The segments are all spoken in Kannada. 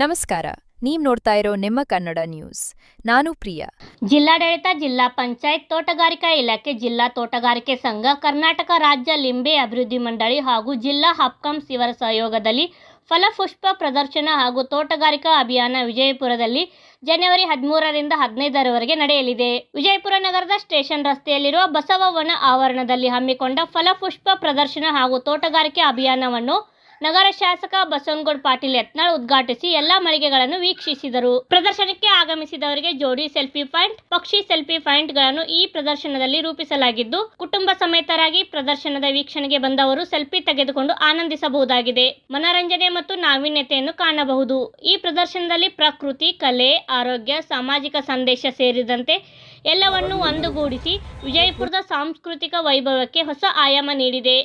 ನಮಸ್ಕಾರ, ನೀವು ನೋಡ್ತಾ ಇರೋ ನಿಮ್ಮ ಕನ್ನಡ ನ್ಯೂಸ್. ನಾನು ಪ್ರಿಯಾ. ಜಿಲ್ಲಾಡಳಿತ, ಜಿಲ್ಲಾ ಪಂಚಾಯತ್ ತೋಟಗಾರಿಕಾ ಇಲಾಖೆ, ಜಿಲ್ಲಾ ತೋಟಗಾರಿಕೆ ಸಂಘ, ಕರ್ನಾಟಕ ರಾಜ್ಯ ಲಿಂಬೆ ಅಭಿವೃದ್ಧಿ ಮಂಡಳಿ ಹಾಗೂ ಜಿಲ್ಲಾ ಹಪ್ಕಮ್ಸ್ ಇವರ ಸಹಯೋಗದಲ್ಲಿ ಫಲಪುಷ್ಪ ಪ್ರದರ್ಶನ ಹಾಗೂ ತೋಟಗಾರಿಕಾ ಅಭಿಯಾನ ವಿಜಯಪುರದಲ್ಲಿ ಜನವರಿ ಹದಿಮೂರರಿಂದ ಹದಿನೈದರವರೆಗೆ ನಡೆಯಲಿದೆ. ವಿಜಯಪುರ ನಗರದ ಸ್ಟೇಷನ್ ರಸ್ತೆಯಲ್ಲಿರುವ ಬಸವವನ ಆವರಣದಲ್ಲಿ ಹಮ್ಮಿಕೊಂಡ ಫಲಪುಷ್ಪ ಪ್ರದರ್ಶನ ಹಾಗೂ ತೋಟಗಾರಿಕೆ ಅಭಿಯಾನವನ್ನು ನಗರ ಶಾಸಕ ಬಸವನಗೌಡ ಪಾಟೀಲ್ ಯತ್ನಾಳ್ ಉದ್ಘಾಟಿಸಿ ಎಲ್ಲಾ ಮಳಿಗೆಗಳನ್ನು ವೀಕ್ಷಿಸಿದರು. ಪ್ರದರ್ಶನಕ್ಕೆ ಆಗಮಿಸಿದವರಿಗೆ ಜೋಡಿ ಸೆಲ್ಫಿ ಪಾಯಿಂಟ್, ಪಕ್ಷಿ ಸೆಲ್ಫಿ ಪಾಯಿಂಟ್ಗಳನ್ನು ಈ ಪ್ರದರ್ಶನದಲ್ಲಿ ರೂಪಿಸಲಾಗಿದ್ದು, ಕುಟುಂಬ ಸಮೇತರಾಗಿ ಪ್ರದರ್ಶನದ ವೀಕ್ಷಣೆಗೆ ಬಂದವರು ಸೆಲ್ಫಿ ತೆಗೆದುಕೊಂಡು ಆನಂದಿಸಬಹುದಾಗಿದೆ. ಮನರಂಜನೆ ಮತ್ತು ನಾವೀನ್ಯತೆಯನ್ನು ಕಾಣಬಹುದು. ಈ ಪ್ರದರ್ಶನದಲ್ಲಿ ಪ್ರಕೃತಿ, ಕಲೆ, ಆರೋಗ್ಯ, ಸಾಮಾಜಿಕ ಸಂದೇಶ ಸೇರಿದಂತೆ ಎಲ್ಲವನ್ನು ಒಂದುಗೂಡಿಸಿ ವಿಜಯಪುರದ ಸಾಂಸ್ಕೃತಿಕ ವೈಭವಕ್ಕೆ ಹೊಸ ಆಯಾಮ ನೀಡಿದೆ.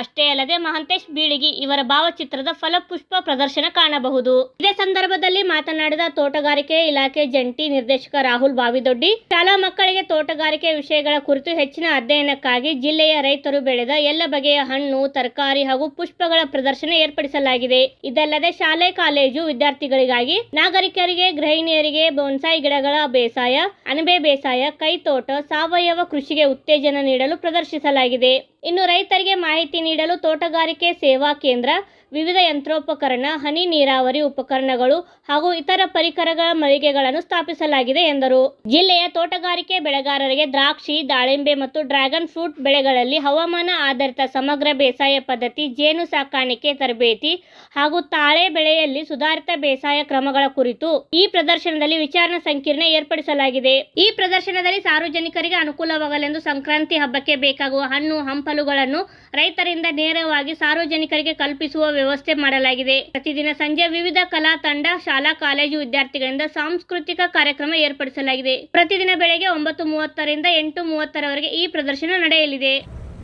ಅಷ್ಟೇ ಅಲ್ಲದೆ ಮಹಂತೇಶ್ ಬೀಳಿಗಿ ಇವರ ಭಾವಚಿತ್ರದ ಫಲಪುಷ್ಪ ಪ್ರದರ್ಶನ ಕಾಣಬಹುದು. ಇದೇ ಸಂದರ್ಭದಲ್ಲಿ ಮಾತನಾಡಿದ ತೋಟಗಾರಿಕೆ ಇಲಾಖೆ ಜಂಟಿ ನಿರ್ದೇಶಕ ರಾಹುಲ್ ಬಾವಿದೊಡ್ಡಿ, ಶಾಲಾ ಮಕ್ಕಳಿಗೆ ತೋಟಗಾರಿಕೆ ವಿಷಯಗಳ ಕುರಿತು ಹೆಚ್ಚಿನ ಅಧ್ಯಯನಕ್ಕಾಗಿ ಜಿಲ್ಲೆಯ ರೈತರು ಬೆಳೆದ ಎಲ್ಲ ಬಗೆಯ ಹಣ್ಣು, ತರಕಾರಿ ಹಾಗೂ ಪುಷ್ಪಗಳ ಪ್ರದರ್ಶನ ಏರ್ಪಡಿಸಲಾಗಿದೆ. ಇದಲ್ಲದೆ ಶಾಲೆ, ಕಾಲೇಜು ವಿದ್ಯಾರ್ಥಿಗಳಿಗಾಗಿ ನಾಗರಿಕರಿಗೆ, ಗೃಹಿಣಿಯರಿಗೆ ಬೊನ್ಸಾಯಿ ಗಿಡಗಳ ಬೇಸಾಯ, ಅಣಬೆ ಬೇಸಾಯ, ಕೈತೋಟ, ಸಾವಯವ ಕೃಷಿಗೆ ಉತ್ತೇಜನ ನೀಡಲು ಪ್ರದರ್ಶಿಸಲಾಗಿದೆ. ಇನ್ನು ರೈತರಿಗೆ ಮಾಹಿತಿ ನೀಡಲು ತೋಟಗಾರಿಕೆ ಸೇವಾ ಕೇಂದ್ರ ವಿವಿಧ ಯಂತ್ರೋಪಕರಣ, ಹನಿ ನೀರಾವರಿ ಉಪಕರಣಗಳು ಹಾಗೂ ಇತರ ಪರಿಕರಗಳ ಮಳಿಗೆಗಳನ್ನು ಸ್ಥಾಪಿಸಲಾಗಿದೆ ಎಂದರು. ಜಿಲ್ಲೆಯ ತೋಟಗಾರಿಕೆ ಬೆಳೆಗಾರರಿಗೆ ದ್ರಾಕ್ಷಿ, ದಾಳಿಂಬೆ ಮತ್ತು ಡ್ರ್ಯಾಗನ್ ಫ್ರೂಟ್ ಬೆಳೆಗಳಲ್ಲಿ ಹವಾಮಾನ ಆಧಾರಿತ ಸಮಗ್ರ ಬೇಸಾಯ ಪದ್ಧತಿ, ಜೇನು ಸಾಕಾಣಿಕೆ ತರಬೇತಿ ಹಾಗೂ ತಾಳೆ ಬೆಳೆಯಲ್ಲಿ ಸುಧಾರಿತ ಬೇಸಾಯ ಕ್ರಮಗಳ ಕುರಿತು ಈ ಪ್ರದರ್ಶನದಲ್ಲಿ ವಿಚಾರ ಸಂಕಿರಣ ಏರ್ಪಡಿಸಲಾಗಿದೆ. ಈ ಪ್ರದರ್ಶನದಲ್ಲಿ ಸಾರ್ವಜನಿಕರಿಗೆ ಅನುಕೂಲವಾಗಲೆಂದು ಸಂಕ್ರಾಂತಿ ಹಬ್ಬಕ್ಕೆ ಬೇಕಾಗುವ ಹಣ್ಣು, ಹಂಪಲುಗಳನ್ನು ರೈತರಿಂದ ನೇರವಾಗಿ ಸಾರ್ವಜನಿಕರಿಗೆ ಕಲ್ಪಿಸುವ ವ್ಯವಸ್ಥೆ ಮಾಡಲಾಗಿದೆ. ಪ್ರತಿದಿನ ಸಂಜೆ ವಿವಿಧ ಕಲಾ ತಂಡ, ಶಾಲಾ, ಕಾಲೇಜು ವಿದ್ಯಾರ್ಥಿಗಳಿಂದ ಸಾಂಸ್ಕೃತಿಕ ಕಾರ್ಯಕ್ರಮ ಏರ್ಪಡಿಸಲಾಗಿದೆ. ಪ್ರತಿದಿನ ಬೆಳಗ್ಗೆ ಒಂಬತ್ತು ಮೂವತ್ತರಿಂದ ಎಂಟು ಮೂವತ್ತರವರೆಗೆ ಈ ಪ್ರದರ್ಶನ ನಡೆಯಲಿದೆ.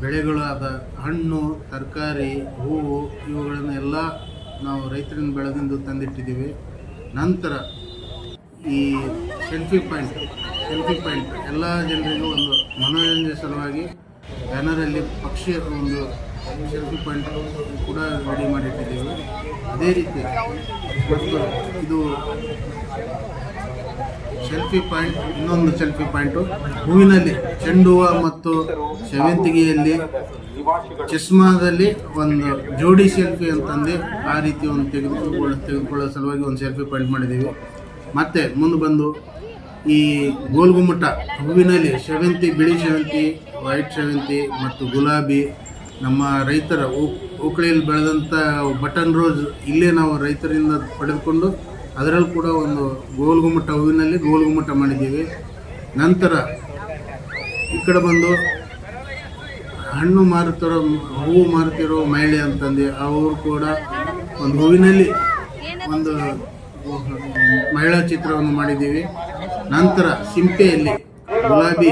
ಬೆಳೆಗಳಾದ ಹಣ್ಣು, ತರಕಾರಿ, ಹೂವು, ಇವುಗಳನ್ನು ಎಲ್ಲ ನಾವು ರೈತರಿಂದ ಬೆಳೆದಿಂದ ತಂದಿಟ್ಟಿದ್ದೀವಿ. ನಂತರ ಈ ಸೆಲ್ಫಿ ಪಾಯಿಂಟ್ ಸೆಲ್ಫಿ ಪಾಯಿಂಟ್ ಎಲ್ಲ ಜನರಿಗೂ ಒಂದು ಮನೋರಂಜನೆ ಸಲುವಾಗಿ ಬ್ಯಾನರಲ್ಲಿ ಪಕ್ಷಿಯ ಒಂದು ಸೆಲ್ಫಿ ಪಾಯಿಂಟ್ ಕೂಡ ರೆಡಿ ಮಾಡಿಟ್ಟಿದ್ದೇವೆ. ಅದೇ ರೀತಿ ಮತ್ತು ಇದು ಸೆಲ್ಫಿ ಪಾಯಿಂಟ್, ಇನ್ನೊಂದು ಸೆಲ್ಫಿ ಪಾಯಿಂಟು. ಹೂವಿನಲ್ಲಿ ಚೆಂಡು ಹೂವು ಮತ್ತು ಸೇವಂತಿಗೆಯಲ್ಲಿ ಚಸ್ಮಾದಲ್ಲಿ ಒಂದು ಜೋಡಿ ಸೆಲ್ಫಿ ಅಂತಂದು ಆ ರೀತಿ ಒಂದು ತೆಗೆದುಕೊಳ್ಳ ತೆಗೆದುಕೊಳ್ಳೋ ಸಲುವಾಗಿ ಒಂದು ಸೆಲ್ಫಿ ಪಾಯಿಂಟ್ ಮಾಡಿದ್ದೀವಿ. ಮತ್ತು ಮುಂದೆ ಬಂದು ಈ ಗೋಲ್ಗುಮ್ಮಟ, ಹೂವಿನಲ್ಲಿ ಸೇವಂತಿ, ಬಿಳಿ ಸೇವಂತಿ, ವೈಟ್ ಸೇವಂತಿ ಮತ್ತು ಗುಲಾಬಿ ನಮ್ಮ ರೈತರ ಓಕಳಿಯಲ್ಲಿ ಬೆಳೆದಂಥ ಬಟನ್ ರೋಸ್ ಇಲ್ಲೇ ನಾವು ರೈತರಿಂದ ಪಡೆದುಕೊಂಡು ಅದರಲ್ಲಿ ಕೂಡ ಒಂದು ಗೋಲ್ಗುಮ್ಮಟ ಹೂವಿನಲ್ಲಿ ಗೋಲ್ಗುಮ್ಮಟ ಮಾಡಿದ್ದೀವಿ. ನಂತರ ಈ ಕಡೆ ಬಂದು ಹಣ್ಣು ಮಾರುತ್ತಿರೋ, ಹೂವು ಮಾರುತ್ತಿರೋ ಮಹಿಳೆ ಅಂತಂದು ಅವರು ಕೂಡ ಒಂದು ಹೂವಿನಲ್ಲಿ ಒಂದು ಮಹಿಳಾ ಚಿತ್ರವನ್ನು ಮಾಡಿದ್ದೀವಿ. ನಂತರ ಸಿಂಪೆಯಲ್ಲಿ ಗುಲಾಬಿ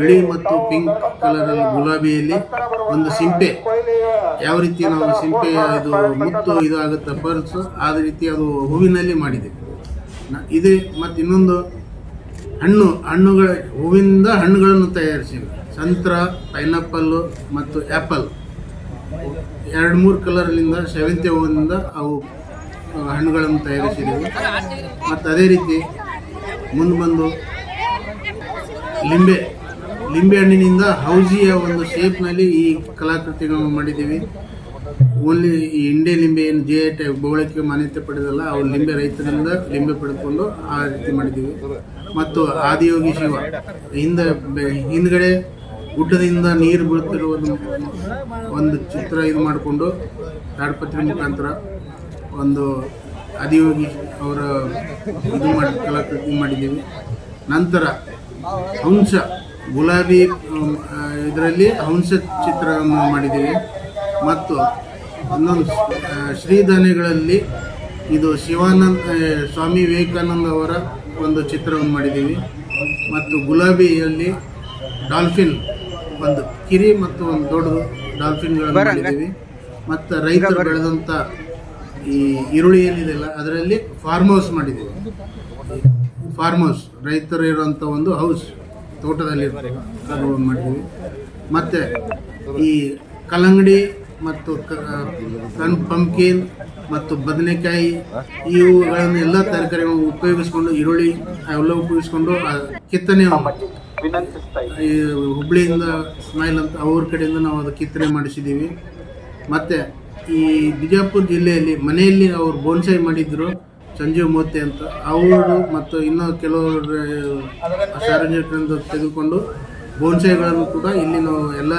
ಬಿಳಿ ಮತ್ತು ಪಿಂಕ್ ಕಲರ್ ಗುಲಾಬಿಯಲ್ಲಿ ಒಂದು ಸಿಂಪೆ. ಯಾವ ರೀತಿ ನಾವು ಸಿಂಪೆ ಇದು ಮುತ್ತು ಇದಾಗುತ್ತೆ ಪರ್ಸು ಪರ್ಸ್, ಆ ರೀತಿ ಅದು ಹೂವಿನಲ್ಲಿ ಮಾಡಿದೆ. ಇದೆ ಮತ್ತು ಇನ್ನೊಂದು ಹಣ್ಣು. ಹಣ್ಣುಗಳ ಹೂವಿಂದ ಹಣ್ಣುಗಳನ್ನು ತಯಾರಿಸಿವೆ ಸಂತ್ರ ಪೈನಾಪಲ್ಲು ಮತ್ತು ಆ್ಯಪಲ್ ಎರಡು ಮೂರು ಕಲರ್ಲಿಂದ ಸೇವಂತಿ ಹೂವಿನಿಂದ ಅವು ಹಣ್ಣುಗಳನ್ನು ತಯಾರಿಸಿದೆವು. ಮತ್ತು ಅದೇ ರೀತಿ ಮುಂದೆ ಬಂದು ಲಿಂಬೆ ಲಿಂಬೆ ಹಣ್ಣಿನಿಂದ ಹೌಜಿಯ ಒಂದು ಶೇಪ್ನಲ್ಲಿ ಈ ಕಲಾಕೃತಿಗಳನ್ನು ಮಾಡಿದ್ದೀವಿ. ಓನ್ಲಿ ಈ ಹಿಂಡೆ ಲಿಂಬೆ ಏನು ಜೆ ಟೈಪ್ ಬೋಳಕ್ಕೆ ಮಾನ್ಯತೆ ಪಡೆದಲ್ಲ ಅವು ಲಿಂಬೆ ರೈತರಿಂದ ಲಿಂಬೆ ಪಡೆದುಕೊಂಡು ಆ ರೀತಿ ಮಾಡಿದ್ದೀವಿ. ಮತ್ತು ಆದಿಯೋಗಿ ಶಿವ, ಹಿಂದೆ ಹಿಂದ್ಗಡೆ ಗುಡ್ಡದಿಂದ ನೀರು ಬೀಳ್ತಿರುವ ಒಂದು ಒಂದು ಚಿತ್ರ ಇದು ಮಾಡಿಕೊಂಡು ತಾಡ್ಪತ್ರಿ ಮುಖಾಂತರ ಒಂದು ಆದಿಯೋಗಿ ಅವರ ಇದು ಮಾಡಿ ಕಲಾಕೃತಿ ಮಾಡಿದ್ದೀವಿ. ನಂತರ ಹಂಸ ಗುಲಾಬಿ ಇದರಲ್ಲಿ ಹಂಸ ಚಿತ್ರವನ್ನು ಮಾಡಿದ್ದೀವಿ. ಮತ್ತು ಇನ್ನೊಂದು ಶ್ರೀಧನೆಗಳಲ್ಲಿ ಇದು ಶಿವಾನಂದ ಸ್ವಾಮಿ ವಿವೇಕಾನಂದ ಅವರ ಒಂದು ಚಿತ್ರವನ್ನು ಮಾಡಿದ್ದೀವಿ. ಮತ್ತು ಗುಲಾಬಿಯಲ್ಲಿ ಡಾಲ್ಫಿನ್ ಒಂದು ಕಿರಿ ಮತ್ತು ಒಂದು ದೊಡ್ಡ ಡಾಲ್ಫಿನ್ಗಳನ್ನು ಮಾಡಿದ್ದೀವಿ. ಮತ್ತು ರೈತರು ಬೆಳೆದಂಥ ಈ ಈರುಳ್ಳಿ ಏನಿದೆಯಲ್ಲ ಅದರಲ್ಲಿ ಫಾರ್ಮ್ ಹೌಸ್ ಮಾಡಿದ್ದೀವಿ. ಫಾರ್ಮ್ ಹೌಸ್ ರೈತರು ಇರುವಂಥ ಒಂದು ಹೌಸ್ ತೋಟದಲ್ಲಿ ಮಾಡಿದ್ದೀವಿ. ಮತ್ತು ಈ ಕಲ್ಲಂಗಡಿ ಮತ್ತು ಕನ್ ಪಂಪ್ಕಿನ್ ಮತ್ತು ಬದನೆಕಾಯಿ ಇವುಗಳನ್ನು ಎಲ್ಲ ತರಕಾರಿಗಳನ್ನು ಉಪಯೋಗಿಸ್ಕೊಂಡು ಈರುಳ್ಳಿ ಅವೆಲ್ಲ ಉಪಯೋಗಿಸ್ಕೊಂಡು ಕಿತ್ತನೆ ಈ ಹುಬ್ಳಿಯಿಂದ ಸ್ಮೈಲ್ ಅಂತ ಅವ್ರ ಕಡೆಯಿಂದ ನಾವು ಅದು ಕಿತ್ತನೆ ಮಾಡಿಸಿದ್ದೀವಿ. ಮತ್ತು ಈ ಬಿಜಾಪುರ ಜಿಲ್ಲೆಯಲ್ಲಿ ಮನೆಯಲ್ಲಿ ಅವರು ಬೋನ್ಸೈ ಮಾಡಿದ್ರು. ಸಂಜೀವ್ ಮೋತಿ ಅಂತ. ಅವರು ಮತ್ತು ಇನ್ನೂ ಕೆಲವರು ಸಾರ್ವಜನಿಕರಿಂದ ತೆಗೆದುಕೊಂಡು ಬೋನ್ಸೈಗಳನ್ನು ಕೂಡ ಇಲ್ಲಿ ನಾವು ಎಲ್ಲ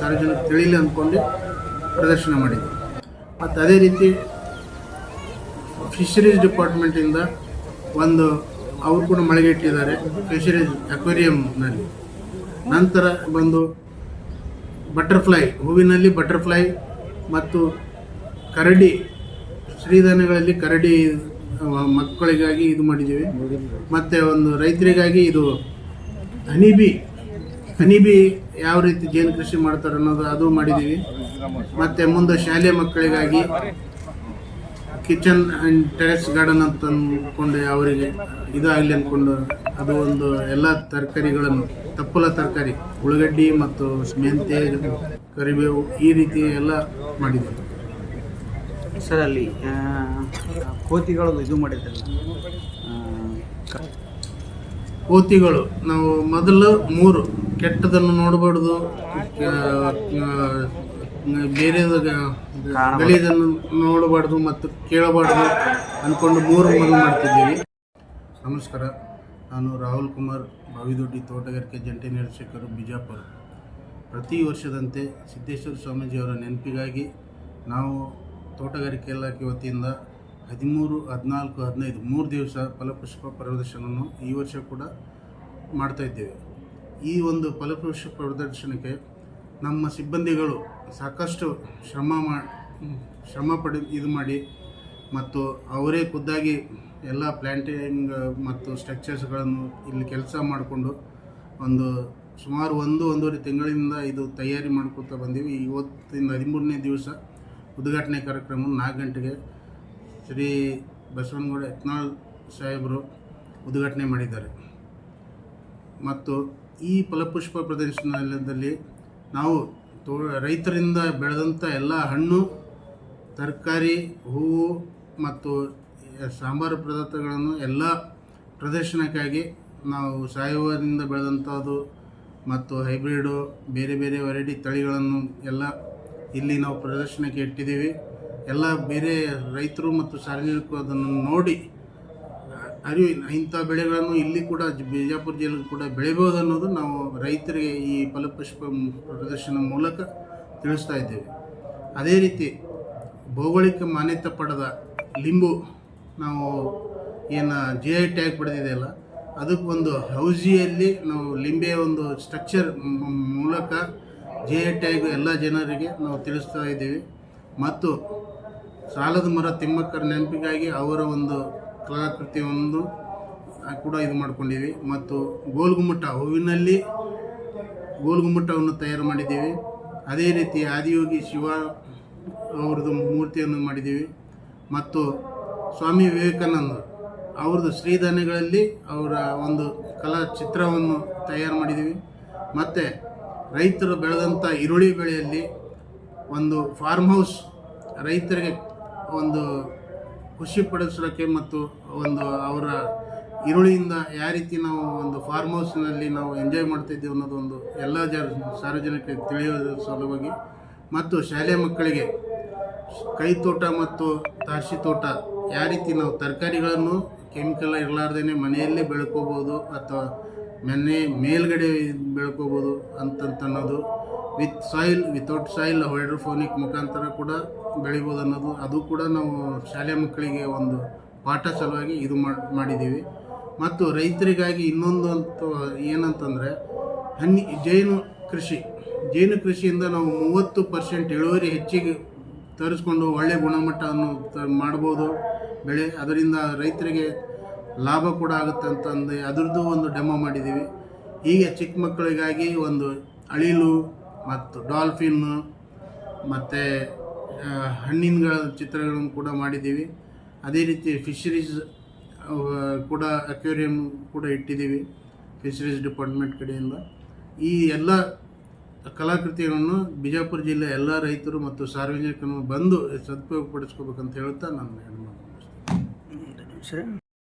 ಸಾರ್ವಜನಿಕ ತಿಳಿಲಿ ಅಂದ್ಕೊಂಡು ಪ್ರದರ್ಶನ ಮಾಡಿದ್ವಿ. ಮತ್ತು ಅದೇ ರೀತಿ ಫಿಶರೀಸ್ ಡಿಪಾರ್ಟ್ಮೆಂಟಿಂದ ಒಂದು ಅವರು ಕೂಡ ಮಳೆಗೆಟ್ಟಿದ್ದಾರೆ ಫಿಶರೀಸ್ ಅಕ್ವೇರಿಯಂನಲ್ಲಿ ನಂತರ ಬಂದು ಬಟರ್ಫ್ಲೈ, ಹೂವಿನಲ್ಲಿ ಬಟರ್ಫ್ಲೈ ಮತ್ತು ಕರಡಿ ಸಿರಿಧಾನ್ಯಗಳಲ್ಲಿ ಕರಡಿ ಮಕ್ಕಳಿಗಾಗಿ ಇದು ಮಾಡಿದ್ದೀವಿ. ಮತ್ತು ಒಂದು ರೈತರಿಗಾಗಿ ಇದು ಹನಿಬಿ ಹನಿಬಿ ಯಾವ ರೀತಿ ಜೇನು ಕೃಷಿ ಮಾಡ್ತಾರೆ ಅನ್ನೋದು ಅದು ಮಾಡಿದ್ದೀವಿ. ಮತ್ತು ಮುಂದೆ ಶಾಲೆ ಮಕ್ಕಳಿಗಾಗಿ ಕಿಚನ್ ಆ್ಯಂಡ್ ಟೆರೆಸ್ ಗಾರ್ಡನ್ ಅಂತ ಅಂದ್ಕೊಂಡು ಅವರಿಗೆ, ಇದಾಗಲಿ ಅಂದ್ಕೊಂಡು ಅದು ಒಂದು ಎಲ್ಲ ತರಕಾರಿಗಳನ್ನು, ತಪ್ಪಲ ತರಕಾರಿ, ಉಳ್ಳಾಗಡ್ಡಿ ಮತ್ತು ಮೆಂತೆ ಕರಿಬೇವು ಈ ರೀತಿ ಎಲ್ಲ ಮಾಡಿದ್ದೀವಿ. ಸರ್ ಅಲ್ಲಿ ಕೋತಿಗಳು ಇದು ಮಾಡಿದ್ರಲ್ಲ ಕೋತಿಗಳು ನಾವು ಮೊದಲು ಮೂರು ಕೆಟ್ಟದನ್ನು ನೋಡಬಾರ್ದು ಬೇರೆ ಗಲೀಜನ್ನು ನೋಡಬಾರ್ದು ಮತ್ತು ಕೇಳಬಾರ್ದು ಅಂದ್ಕೊಂಡು ಮೂರು ಮೊದಲು ಮಾಡ್ತಿದ್ದೀವಿ. ನಮಸ್ಕಾರ ನಾನು ರಾಹುಲ್ ಕುಮಾರ್ ಬಾವಿದೊಡ್ಡಿ ತೋಟಗಾರಿಕೆ ಜಂಟಿ ನಿರ್ದೇಶಕರು ಬಿಜಾಪುರ. ಪ್ರತಿ ವರ್ಷದಂತೆ ಸಿದ್ದೇಶ್ವರ ಸ್ವಾಮೀಜಿಯವರ ನೆನಪಿಗಾಗಿ ನಾವು ತೋಟಗಾರಿಕೆ ಇಲಾಖೆ ವತಿಯಿಂದ ಹದಿಮೂರು, ಹದಿನಾಲ್ಕು, ಹದಿನೈದು, ಮೂರು ದಿವಸ ಫಲಪುಷ್ಪ ಪ್ರದರ್ಶನವನ್ನು ಈ ವರ್ಷ ಕೂಡ ಮಾಡ್ತಾ ಇದ್ದೇವೆ. ಈ ಒಂದು ಫಲಪುಷ್ಪ ಪ್ರದರ್ಶನಕ್ಕೆ ನಮ್ಮ ಸಿಬ್ಬಂದಿಗಳು ಸಾಕಷ್ಟು ಶ್ರಮ ಮಾ, ಶ್ರಮ ಪಡೆ, ಇದು ಮಾಡಿ ಮತ್ತು ಅವರೇ ಖುದ್ದಾಗಿ ಎಲ್ಲ ಪ್ಲ್ಯಾಂಟಿಂಗ್ ಮತ್ತು ಸ್ಟ್ರಕ್ಚರ್ಸ್ಗಳನ್ನು ಇಲ್ಲಿ ಕೆಲಸ ಮಾಡಿಕೊಂಡು ಒಂದು ಸುಮಾರು ಒಂದು, ಒಂದೂವರೆ ತಿಂಗಳಿಂದ ಇದು ತಯಾರಿ ಮಾಡ್ಕೊತಾ ಬಂದೀವಿ. ಇವತ್ತಿನ ಹದಿಮೂರನೇ ದಿವಸ ಉದ್ಘಾಟನೆ ಕಾರ್ಯಕ್ರಮ ನಾಲ್ಕು ಗಂಟೆಗೆ ಶ್ರೀ ಬಸವನಗೌಡ ಯತ್ನಾಳ್ ಸಾಹೇಬರು ಉದ್ಘಾಟನೆ ಮಾಡಿದ್ದಾರೆ. ಮತ್ತು ಈ ಫಲಪುಷ್ಪ ಪ್ರದರ್ಶನದಲ್ಲಿ ನಾವು ತೋ, ರೈತರಿಂದ ಬೆಳೆದಂಥ ಎಲ್ಲ ಹಣ್ಣು, ತರಕಾರಿ, ಹೂವು ಮತ್ತು ಸಾಂಬಾರು ಪದಾರ್ಥಗಳನ್ನು ಎಲ್ಲ ಪ್ರದರ್ಶನಕ್ಕಾಗಿ ನಾವು ಸಾವಯವದಿಂದ ಬೆಳೆದಂಥದ್ದು ಮತ್ತು ಹೈಬ್ರಿಡು, ಬೇರೆ ಬೇರೆ ವೆರೈಟಿ ತಳಿಗಳನ್ನು ಎಲ್ಲ ಇಲ್ಲಿ ನಾವು ಪ್ರದರ್ಶನಕ್ಕೆ ಇಟ್ಟಿದ್ದೀವಿ. ಎಲ್ಲ ಬೇರೆ ರೈತರು ಮತ್ತು ಸಾರ್ವಜನಿಕರು ಅದನ್ನು ನೋಡಿ ಅರಿವು ಇಂಥ ಬೆಳೆಗಳನ್ನು ಇಲ್ಲಿ ಕೂಡ ಬಿಜಾಪುರ ಜಿಲ್ಲೆಗೂ ಕೂಡ ಬೆಳಿಬೋದು ಅನ್ನೋದು ನಾವು ರೈತರಿಗೆ ಈ ಫಲಪುಷ್ಪ ಪ್ರದರ್ಶನ ಮೂಲಕ ತಿಳಿಸ್ತಾ ಇದ್ದೇವೆ. ಅದೇ ರೀತಿ ಭೌಗೋಳಿಕ ಮಾನ್ಯತೆ ಪಡೆದ ಲಿಂಬು, ನಾವು ಏನು ಜಿ ಐ ಟ್ಯಾಗ್ ಪಡೆದಿದೆಯಲ್ಲ ಅದಕ್ಕೆ ಒಂದು ಹೌಸಿಯಲ್ಲಿ ನಾವು ಲಿಂಬೆಯ ಒಂದು ಸ್ಟ್ರಕ್ಚರ್ ಮೂಲಕ ಜಿ ಎ ಟಿಗೂ ಎಲ್ಲ ಜನರಿಗೆ ನಾವು ತಿಳಿಸ್ತಾ ಇದ್ದೀವಿ. ಮತ್ತು ಸಾಲದ ಮರ ತಿಮ್ಮಕ್ಕರ ನೆನಪಿಗಾಗಿ ಅವರ ಒಂದು ಕಲಾಕೃತಿಯೊಂದು ಕೂಡ ಇದು ಮಾಡ್ಕೊಂಡಿವಿ ಮತ್ತು ಗೋಲ್ಗುಮ್ಮಟ ಹೂವಿನಲ್ಲಿ ಗೋಲ್ಗುಮ್ಮಟವನ್ನು ತಯಾರು ಮಾಡಿದ್ದೀವಿ. ಅದೇ ರೀತಿ ಆದಿಯೋಗಿ ಶಿವ ಅವ್ರದ್ದು ಮೂರ್ತಿಯನ್ನು ಮಾಡಿದ್ದೀವಿ. ಮತ್ತು ಸ್ವಾಮಿ ವಿವೇಕಾನಂದ ಅವ್ರದ್ದು ಶ್ರೀಧಾನ್ಯಗಳಲ್ಲಿ ಅವರ ಒಂದು ಕಲಾ ಚಿತ್ರವನ್ನು ತಯಾರು ಮಾಡಿದ್ದೀವಿ. ಮತ್ತು ರೈತರು ಬೆಳೆದಂಥ ಈರುಳ್ಳಿ ಬೆಳೆಯಲ್ಲಿ ಒಂದು ಫಾರ್ಮ್ ಹೌಸ್ ರೈತರಿಗೆ ಒಂದು ಖುಷಿ ಪಡಿಸೋಕ್ಕೆ ಮತ್ತು ಒಂದು ಅವರ ಈರುಳ್ಳಿಯಿಂದ ಯಾವ ರೀತಿ ನಾವು ಒಂದು ಫಾರ್ಮ್ ಹೌಸ್ನಲ್ಲಿ ನಾವು ಎಂಜಾಯ್ ಮಾಡ್ತಿದ್ದೀವಿ ಅನ್ನೋದೊಂದು ಎಲ್ಲ ಜ ಸಾರ್ವಜನಿಕರಿಗೆ ತಿಳಿಯೋದ್ರ ಸಲುವಾಗಿ ಮತ್ತು ಶಾಲೆ ಮಕ್ಕಳಿಗೆ ಕೈ ತೋಟ ಮತ್ತು ತಾರ್ಸಿ ತೋಟ ಯಾವ ರೀತಿ ನಾವು ತರಕಾರಿಗಳನ್ನು ಕೆಮಿಕಲ್ ಇರಲಾರ್ದೇ ಮನೆಯಲ್ಲೇ ಬೆಳ್ಕೋಬೋದು ಅಥವಾ ಮನೆ ಮೇಲ್ಗಡೆ ಬೆಳ್ಕೋಬೋದು ಅಂತಂತ ಅನ್ನೋದು with soil, without soil, hydroponic ಮುಖಾಂತರ ಕೂಡ ಬೆಳಿಬೋದು ಅನ್ನೋದು. ಅದು ಕೂಡ ನಾವು ಶಾಲೆ ಮಕ್ಕಳಿಗೆ ಒಂದು ಪಾಠ ಸಲುವಾಗಿ ಇದು ಮಾಡ್- ಮಾಡಿದ್ದೀವಿ. ಮತ್ತು ರೈತರಿಗಾಗಿ ಇನ್ನೊಂದು ಅಂತ, ಏನಂತಂದರೆ, ಹನಿ, ಜೇನು ಕೃಷಿ. ಜೇನು ಕೃಷಿಯಿಂದ ನಾವು ಮೂವತ್ತು ಪರ್ಸೆಂಟ್ ಇಳುವರಿ ಹೆಚ್ಚಿಗೆ ತರಿಸ್ಕೊಂಡು ಒಳ್ಳೆಯ ಗುಣಮಟ್ಟವನ್ನು ಮಾಡ್ಬೋದು ಬೆಳೆ. ಅದರಿಂದ ರೈತರಿಗೆ ಲಾಭ ಕೂಡ ಆಗುತ್ತೆ ಅಂತಂದು ಅದರದ್ದು ಒಂದು ಡೆಮೋ ಮಾಡಿದ್ದೀವಿ ಹೀಗೆ ಚಿಕ್ಕ ಮಕ್ಕಳಿಗಾಗಿ ಒಂದು ಅಳಿಲು ಮತ್ತು ಡಾಲ್ಫಿನ್ನು ಮತ್ತು ಹಣ್ಣಿನಗಳ ಚಿತ್ರಗಳನ್ನು ಕೂಡ ಮಾಡಿದ್ದೀವಿ ಅದೇ ರೀತಿ ಫಿಶರೀಸ್ ಕೂಡ ಅಕ್ವೇರಿಯಂ ಕೂಡ ಇಟ್ಟಿದ್ದೀವಿ ಫಿಶರೀಸ್ ಡಿಪಾರ್ಟ್ಮೆಂಟ್ ಕಡೆಯಿಂದ. ಈ ಎಲ್ಲ ಕಲಾಕೃತಿಗಳನ್ನು ಬಿಜಾಪುರ ಜಿಲ್ಲೆ ಎಲ್ಲ ರೈತರು ಮತ್ತು ಸಾರ್ವಜನಿಕರು ಬಂದು ಸದುಪಯೋಗ ಪಡಿಸ್ಕೋಬೇಕಂತ ಹೇಳ್ತಾ ನಾನು ಸರಿ.